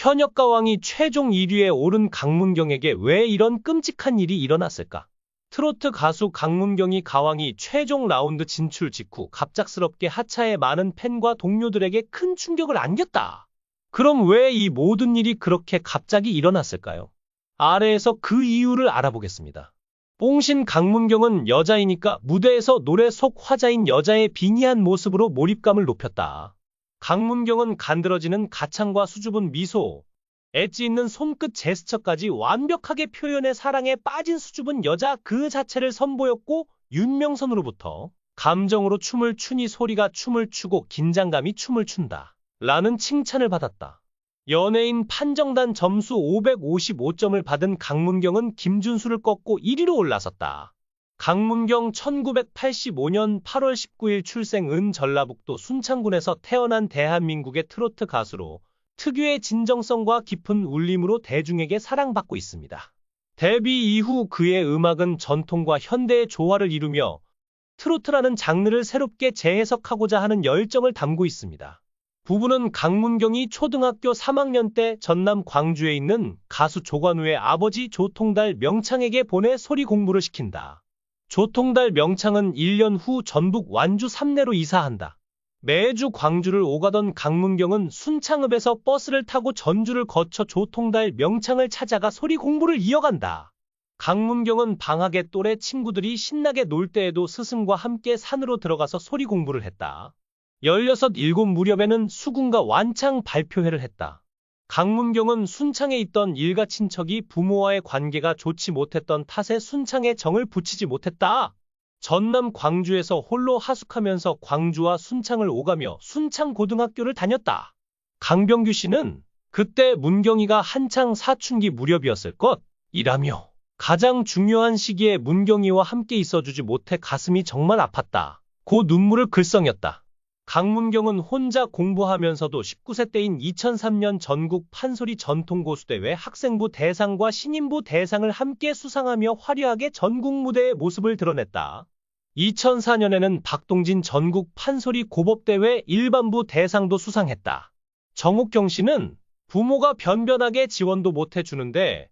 현역가왕이 최종 1위에 오른 강문경에게 왜 이런 끔찍한 일이 일어났을까? 트로트 가수 강문경이 가왕이 최종 라운드 진출 직후 갑작스럽게 하차해 많은 팬과 동료들에게 큰 충격을 안겼다. 그럼 왜 이 모든 일이 그렇게 갑자기 일어났을까요? 아래에서 그 이유를 알아보겠습니다. 뽕신 강문경은 여자이니까 무대에서 노래 속 화자인 여자의 빙의한 모습으로 몰입감을 높였다. 강문경은 간드러지는 가창과 수줍은 미소, 엣지 있는 손끝 제스처까지 완벽하게 표현해 사랑에 빠진 수줍은 여자 그 자체를 선보였고 윤명선으로부터 감정으로 춤을 추니 소리가 춤을 추고 긴장감이 춤을 춘다. 라는 칭찬을 받았다. 연예인 판정단 점수 555점을 받은 강문경은 김준수를 꺾고 1위로 올라섰다. 강문경 1985년 8월 19일 출생 은 전라북도 순창군에서 태어난 대한민국의 트로트 가수로 특유의 진정성과 깊은 울림으로 대중에게 사랑받고 있습니다. 데뷔 이후 그의 음악은 전통과 현대의 조화를 이루며 트로트라는 장르를 새롭게 재해석하고자 하는 열정을 담고 있습니다. 부부는 강문경이 초등학교 3학년 때 전남 광주에 있는 가수 조관우의 아버지 조통달 명창에게 보내 소리 공부를 시킨다. 조통달 명창은 1년 후 전북 완주 삼내로 이사한다. 매주 광주를 오가던 강문경은 순창읍에서 버스를 타고 전주를 거쳐 조통달 명창을 찾아가 소리 공부를 이어간다. 강문경은 방학에 또래 친구들이 신나게 놀 때에도 스승과 함께 산으로 들어가서 소리 공부를 했다. 16, 7 무렵에는 수군과 완창 발표회를 했다. 강문경은 순창에 있던 일가 친척이 부모와의 관계가 좋지 못했던 탓에 순창에 정을 붙이지 못했다. 전남 광주에서 홀로 하숙하면서 광주와 순창을 오가며 순창 고등학교를 다녔다. 강병규 씨는 그때 문경이가 한창 사춘기 무렵이었을 것이라며 가장 중요한 시기에 문경이와 함께 있어주지 못해 가슴이 정말 아팠다. 고 눈물을 글썽였다. 강문경은 혼자 공부하면서도 19세 때인 2003년 전국 판소리 전통고수대회 학생부 대상과 신인부 대상을 함께 수상하며 화려하게 전국 무대의 모습을 드러냈다. 2004년에는 박동진 전국 판소리 고법대회 일반부 대상도 수상했다. 정옥경 씨는 부모가 변변하게 지원도 못해주는데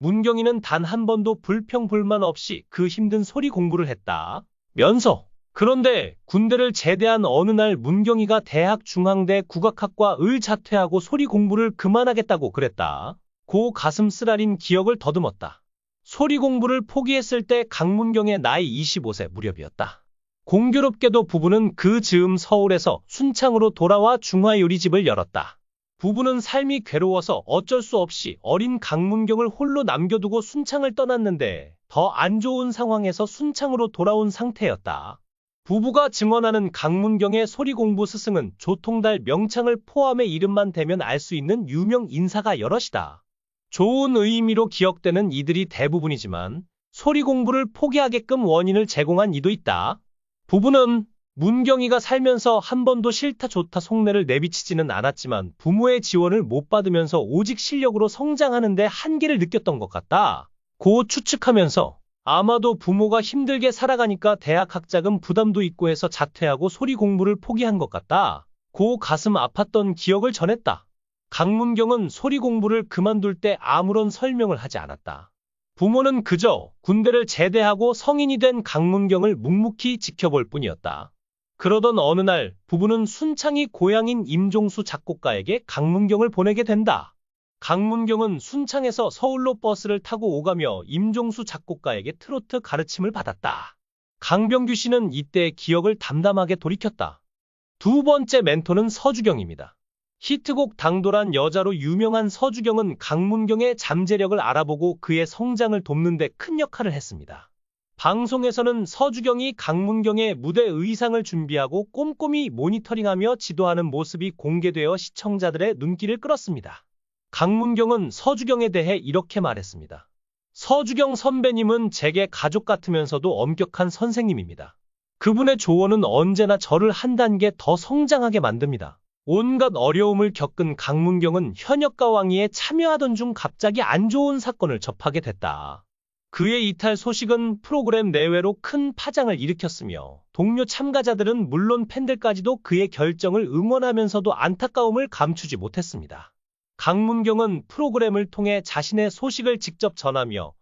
문경이는 단 한 번도 불평불만 없이 그 힘든 소리 공부를 했다. 면서 그런데 군대를 제대한 어느 날 문경이가 대학 중앙대 국악학과을 자퇴하고 소리 공부를 그만하겠다고 그랬다. 고 가슴 쓰라린 기억을 더듬었다. 소리 공부를 포기했을 때 강문경의 나이 25세 무렵이었다. 공교롭게도 부부는 그 즈음 서울에서 순창으로 돌아와 중화요리집을 열었다. 부부는 삶이 괴로워서 어쩔 수 없이 어린 강문경을 홀로 남겨두고 순창을 떠났는데 더 안 좋은 상황에서 순창으로 돌아온 상태였다. 부부가 증언하는 강문경의 소리공부 스승은 조통달 명창을 포함해 이름만 대면 알 수 있는 유명 인사가 여럿이다. 좋은 의미로 기억되는 이들이 대부분이지만 소리 공부를 포기하게끔 원인을 제공한 이도 있다. 부부는 문경이가 살면서 한 번도 싫다 좋다 속내를 내비치지는 않았지만 부모의 지원을 못 받으면서 오직 실력으로 성장하는데 한계를 느꼈던 것 같다. 고 추측하면서 아마도 부모가 힘들게 살아가니까 대학 학자금 부담도 있고 해서 자퇴하고 소리 공부를 포기한 것 같다. 고 가슴 아팠던 기억을 전했다. 강문경은 소리 공부를 그만둘 때 아무런 설명을 하지 않았다. 부모는 그저 군대를 제대하고 성인이 된 강문경을 묵묵히 지켜볼 뿐이었다. 그러던 어느 날 부부는 순창이 고향인 임종수 작곡가에게 강문경을 보내게 된다. 강문경은 순창에서 서울로 버스를 타고 오가며 임종수 작곡가에게 트로트 가르침을 받았다. 강병규 씨는 이때 기억을 담담하게 돌이켰다. 두 번째 멘토는 서주경입니다. 히트곡 당돌한 여자로 유명한 서주경은 강문경의 잠재력을 알아보고 그의 성장을 돕는 데 큰 역할을 했습니다. 방송에서는 서주경이 강문경의 무대 의상을 준비하고 꼼꼼히 모니터링하며 지도하는 모습이 공개되어 시청자들의 눈길을 끌었습니다. 강문경은 서주경에 대해 이렇게 말했습니다. 서주경 선배님은 제게 가족 같으면서도 엄격한 선생님입니다. 그분의 조언은 언제나 저를 한 단계 더 성장하게 만듭니다. 온갖 어려움을 겪은 강문경은 현역가 왕위에 참여하던 중 갑자기 안 좋은 사건을 접하게 됐다. 그의 이탈 소식은 프로그램 내외로 큰 파장을 일으켰으며 동료 참가자들은 물론 팬들까지도 그의 결정을 응원하면서도 안타까움을 감추지 못했습니다. 강문경은 프로그램을 통해 자신의 소식을 직접 전하며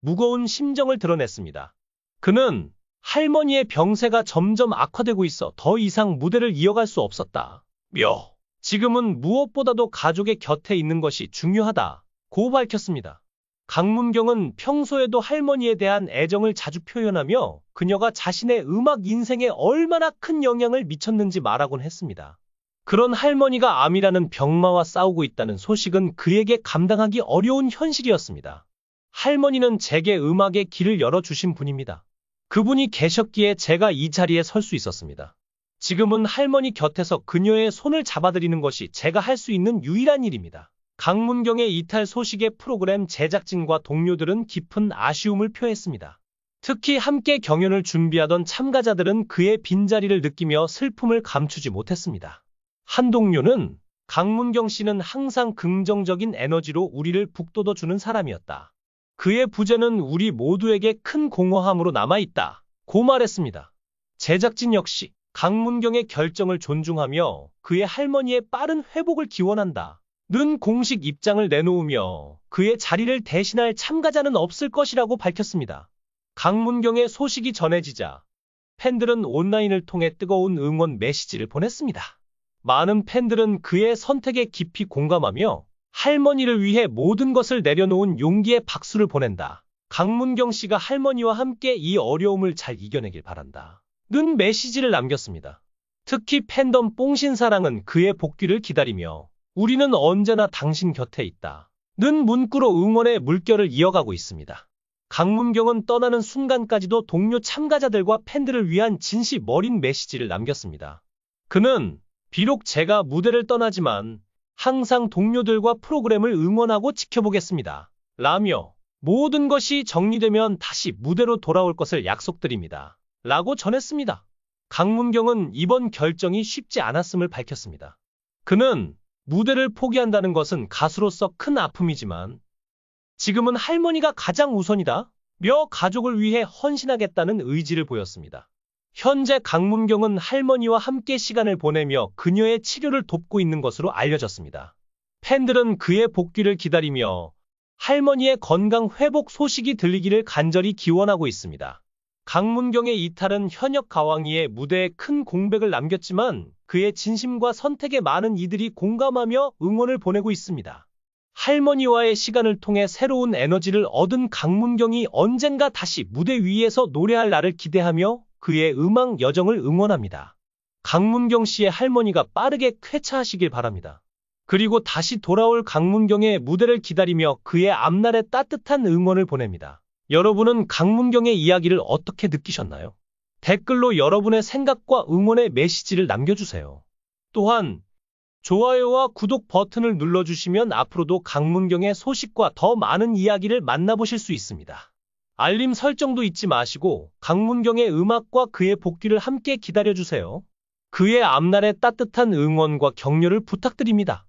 무거운 심정을 드러냈습니다. 그는 할머니의 병세가 점점 악화되고 있어 더 이상 무대를 이어갈 수 없었다. 며. 지금은 무엇보다도 가족의 곁에 있는 것이 중요하다. 고 밝혔습니다. 강문경은 평소에도 할머니에 대한 애정을 자주 표현하며 그녀가 자신의 음악 인생에 얼마나 큰 영향을 미쳤는지 말하곤 했습니다. 그런 할머니가 암이라는 병마와 싸우고 있다는 소식은 그에게 감당하기 어려운 현실이었습니다. 할머니는 제게 음악의 길을 열어주신 분입니다. 그분이 계셨기에 제가 이 자리에 설 수 있었습니다. 지금은 할머니 곁에서 그녀의 손을 잡아드리는 것이 제가 할 수 있는 유일한 일입니다. 강문경의 이탈 소식에 프로그램 제작진과 동료들은 깊은 아쉬움을 표했습니다. 특히 함께 경연을 준비하던 참가자들은 그의 빈자리를 느끼며 슬픔을 감추지 못했습니다. 한 동료는 강문경 씨는 항상 긍정적인 에너지로 우리를 북돋워주는 사람이었다. 그의 부재는 우리 모두에게 큰 공허함으로 남아있다. 고 말했습니다. 제작진 역시 강문경의 결정을 존중하며 그의 할머니의 빠른 회복을 기원한다. 는 공식 입장을 내놓으며 그의 자리를 대신할 참가자는 없을 것이라고 밝혔습니다. 강문경의 소식이 전해지자 팬들은 온라인을 통해 뜨거운 응원 메시지를 보냈습니다. 많은 팬들은 그의 선택에 깊이 공감하며 할머니를 위해 모든 것을 내려놓은 용기의 박수를 보낸다. 강문경 씨가 할머니와 함께 이 어려움을 잘 이겨내길 바란다. 는 메시지를 남겼습니다. 특히 팬덤 뽕신사랑은 그의 복귀를 기다리며 우리는 언제나 당신 곁에 있다. 는 문구로 응원의 물결을 이어가고 있습니다. 강문경은 떠나는 순간까지도 동료 참가자들과 팬들을 위한 진시 머린 메시지를 남겼습니다. 그는 비록 제가 무대를 떠나지만 항상 동료들과 프로그램을 응원하고 지켜보겠습니다. 라며 모든 것이 정리되면 다시 무대로 돌아올 것을 약속드립니다. 라고 전했습니다. 강문경은 이번 결정이 쉽지 않았음을 밝혔습니다. 그는 무대를 포기한다는 것은 가수로서 큰 아픔이지만 지금은 할머니가 가장 우선이다. 며 가족을 위해 헌신하겠다는 의지를 보였습니다. 현재 강문경은 할머니와 함께 시간을 보내며 그녀의 치료를 돕고 있는 것으로 알려졌습니다. 팬들은 그의 복귀를 기다리며 할머니의 건강 회복 소식이 들리기를 간절히 기원하고 있습니다. 강문경의 이탈은 현역 가왕이의 무대에 큰 공백을 남겼지만 그의 진심과 선택에 많은 이들이 공감하며 응원을 보내고 있습니다. 할머니와의 시간을 통해 새로운 에너지를 얻은 강문경이 언젠가 다시 무대 위에서 노래할 날을 기대하며 그의 음악 여정을 응원합니다. 강문경 씨의 할머니가 빠르게 쾌차하시길 바랍니다. 그리고 다시 돌아올 강문경의 무대를 기다리며 그의 앞날에 따뜻한 응원을 보냅니다. 여러분은 강문경의 이야기를 어떻게 느끼셨나요? 댓글로 여러분의 생각과 응원의 메시지를 남겨주세요. 또한 좋아요와 구독 버튼을 눌러주시면 앞으로도 강문경의 소식과 더 많은 이야기를 만나보실 수 있습니다. 알림 설정도 잊지 마시고 강문경의 음악과 그의 복귀를 함께 기다려주세요. 그의 앞날의 따뜻한 응원과 격려를 부탁드립니다.